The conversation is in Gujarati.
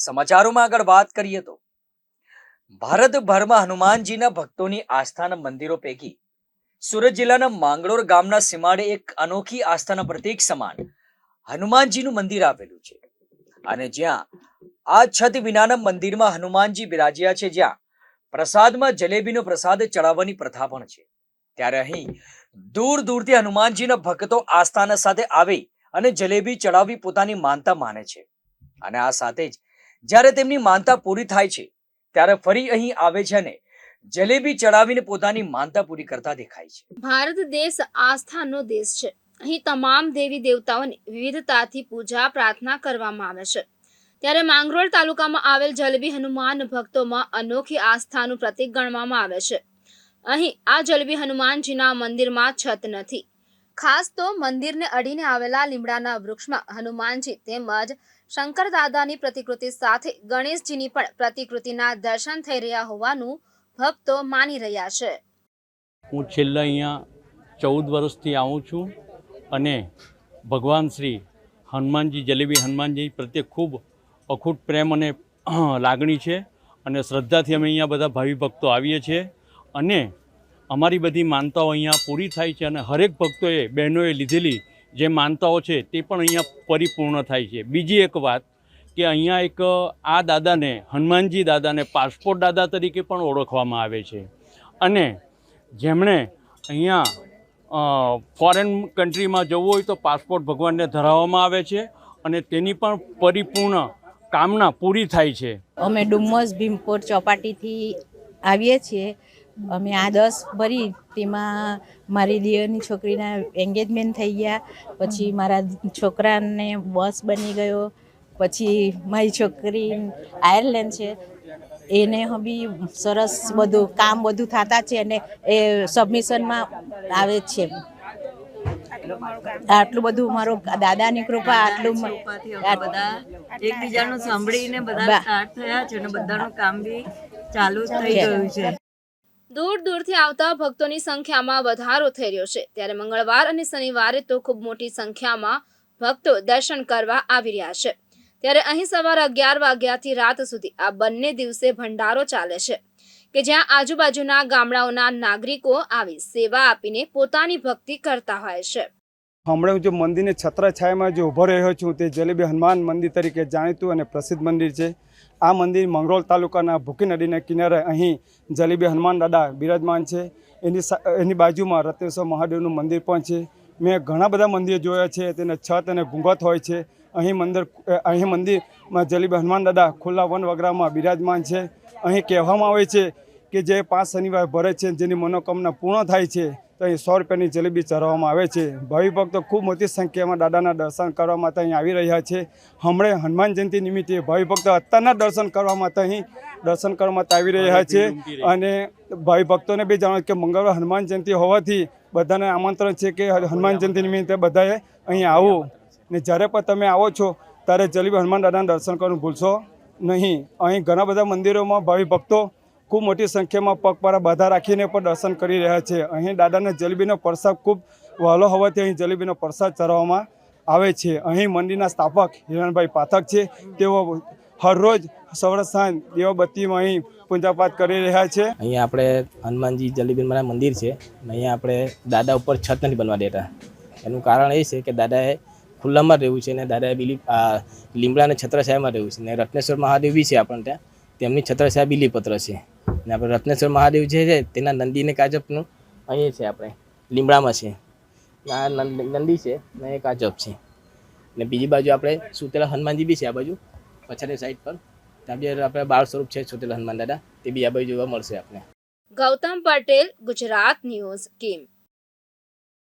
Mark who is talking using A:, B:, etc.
A: સમાચારોમાં આગળ વાત કરીએ તો, ભારતભરમાં હનુમાનજીના ભક્તોની આસ્થાના મંદિરો પૈકી સુરત જિલ્લાના માંગરોળ ગામના સીમાડે એક અનોખી આસ્થાના પ્રતીક સમાન હનુમાનજીનું મંદિર આવેલું છે. અને જ્યાં આ છત વિનાના મંદિરમાં હનુમાનજી બિરાજ્યા છે, જ્યાં પ્રસાદમાં જલેબીનો પ્રસાદ ચડાવવાની પ્રથા પણ છે. ત્યારે અહીં દૂર દૂરથી હનુમાનજીના ભક્તો આસ્થાના સાથે આવી અને જલેબી ચડાવી પોતાની માનતા માને છે. અને આ સાથે જ જ્યારે તેમની માનતા પૂરી થાય છે, ત્યારે ફરી અહીં આવે છે અને જલેબી ચડાવીને પોતાની માનતા પૂરી કરતા દેખાય છે.
B: ભારત દેશ આસ્થાનો દેશ છે. અહીં તમામ દેવી દેવતાઓની વિવિધતાથી પૂજા પ્રાર્થના કરવામાં આવે છે. ત્યારે માંગરોળ તાલુકામાં આવેલ જલેબી હનુમાન ભક્તોમાં અનોખી આસ્થાનું પ્રતીક ગણવામાં આવે છે. અહીં આ જલેબી હનુમાનજીના મંદિરમાં છત નથી. ખાસ તો મંદિરને અડીને આવેલા લીમડાના વૃક્ષમાં હનુમાનજી તેમજ શંકર દાદાની પ્રતિકૃતિ સાથે ગણેશજીની પણ પ્રતિકૃતિના દર્શન થઈ રહ્યા હોવાનું ભક્તો માની રહ્યા છે.
C: હું છેલ્લા અહીંયા ચૌદ વર્ષથી આવું છું અને ભગવાન શ્રી હનુમાનજી, જલેબી હનુમાનજી પ્રત્યે ખૂબ અખૂટ પ્રેમ અને લાગણી છે અને શ્રદ્ધાથી અમે અહીંયા બધા ભાવિ ભક્તો આવીએ છીએ અને અમારી બધી માનતાઓ અહીંયા પૂરી થાય છે અને હરેક ભક્તોએ, બહેનોએ લીધેલી જે માનતાઓ છે તે પણ અહીંયા પરિપૂર્ણ થાય છે. બીજી એક વાત કે અહીંયા એક, આ દાદાને, હનુમાનજી દાદાને પાસપોર્ટ દાદા તરીકે પણ ઓળખવામાં આવે છે. અને જેમણે અહીંયા ફોરેન કન્ટ્રીમાં જવું હોય તો પાસપોર્ટ ભગવાનને ધરાવવામાં આવે છે અને તેની પણ પરિપૂર્ણ કામના પૂરી થાય છે.
D: અમે ડુમ્મસ ભીમપોર ચોપાટીથી આવીએ છીએ. અમે આ દસ ભરી તેમાં મારી દિયરની છોકરીના એન્ગેજમેન્ટ થઈ ગયા. પછી મારા છોકરાને બસ બની ગયો. પછી મારી છોકરી આયર્લેન્ડ છે. એને બી સરસ બધું કામ બધું થતા છે અને એ સબમિશનમાં આવે છે. આટલું બધું મારો દાદાની કૃપા આટલું
E: બધા એકબીજાનું સાંભળીને બધા સ્ટાર્ટ થયા છે અને બધાનું કામ બી ચાલુ થઈ ગયું છે.
B: દૂર દૂરથી આવતા ભક્તોની સંખ્યામાં વધારો થઈ રહ્યો છે. ત્યારે મંગળવાર અને શનિવારે તો ખૂબ મોટી સંખ્યામાં ભક્તો દર્શન કરવા આવી રહ્યા છે. ત્યારે અહીં સવારે અગિયાર વાગ્યાથી રાત સુધી આ બંને દિવસે ભંડારો ચાલે છે કે જ્યાં આજુબાજુના ગામડાઓના નાગરિકો આવી સેવા આપીને પોતાની ભક્તિ કરતા હોય છે.
F: હમણાં હું જે મંદિરની છત્રછાયામાં જે ઊભો રહ્યો છું તે જલેબી હનુમાન મંદિર તરીકે જાણીતું અને પ્રસિદ્ધ મંદિર છે. આ મંદિર મંગરોળ તાલુકાના ભૂકી નદીના કિનારે અહીં જલેબી હનુમાન દાદા બિરાજમાન છે. એની એની બાજુમાં રત્નેશ્વર મહાદેવનું મંદિર પણ છે. મેં ઘણા બધા મંદિર જોયા છે, તેને છત અને ઘૂંઘટ હોય છે. અહીં મંદિર અહીં મંદિરમાં જલેબી હનુમાન દાદા ખુલ્લા વન વગરામાં બિરાજમાન છે. અહીં કહેવામાં આવે છે કે જે પાંચ શનિવાર ભરે છે, જેની મનોકામના પૂર્ણ થાય છે. તો અહીં સો રૂપિયાની જલેબી ચઢાવવામાં આવે છે. ભાવિ ભક્તો ખૂબ મોટી સંખ્યામાં દાદાના દર્શન કરવા માટે અહીં આવી રહ્યા છે. હમણાં હનુમાન જયંતિ નિમિત્તે ભાવિ ભક્તો અત્યારના દર્શન કરવા માટે અહીં દર્શન કરવા માટે આવી રહ્યા છે. અને ભાઈ ભક્તોને બી જાણો કે મંગળવાર હનુમાન જયંતિ હોવાથી બધાને આમંત્રણ છે કે હનુમાન જયંતિ નિમિત્તે બધાએ અહીં આવો. ને જ્યારે પણ તમે આવો છો ત્યારે જલેબી હનુમાન દાદાના દર્શન કરવાનું ભૂલશો નહીં. અહીં ઘણા બધા મંદિરોમાં ભાવિ ભક્તો ખૂબ મોટી સંખ્યામાં પગપાળા બાધા રાખીને પણ દર્શન કરી રહ્યા છે. અહીં દાદાના જલેબીનો પ્રસાદ ખૂબ વહેલો હોવાથી અહીં જલેબીનો પ્રસાદ ચરવામાં આવે છે. અહીં મંદિરના સ્થાપક હિરણભાઈ પાઠક છે. તેઓ હરરોજ સવારે સાંજ દેવબત્તીમાં અહીં પૂજાપાઠ કરી રહ્યા છે.
G: અહીંયા આપણે હનુમાનજી જલેબીમાના મંદિર છે. અને અહીંયા આપણે દાદા ઉપર છત નથી બનવા દેતા. એનું કારણ એ છે કે દાદાએ ખુલ્લામાં રહેવું છે અને દાદાએ બીલી લીમડાના છત્રછાયામાં રહેવું છે. ને રત્નેશ્વર મહાદેવ બી છે આપણને ત્યાં. તેમની છત્રછાયા બીલીપત્ર છે. ને આપણે રત્નેશ્વર મહાદેવ જે છે, તેના નંદીને કાજપનું અહીં છે આપણે, લીમડામાં છે. આ નંદ- નંદી છે, ને એ કાજપ છે. ને બીજી બાજુ આપણે સુતેલા હનુમાનજી બી છે આ બાજુ, પછાડી સાઈડ પર. ત્યાં બી આપણે બાળ સ્વરૂપ છે સુતેલા હનુમાન દાદા, તે બી આ બાજુ જોવા મળશે આપણે
B: ગૌતમ પટેલ, ગુજરાત ન્યૂઝ, કિમ.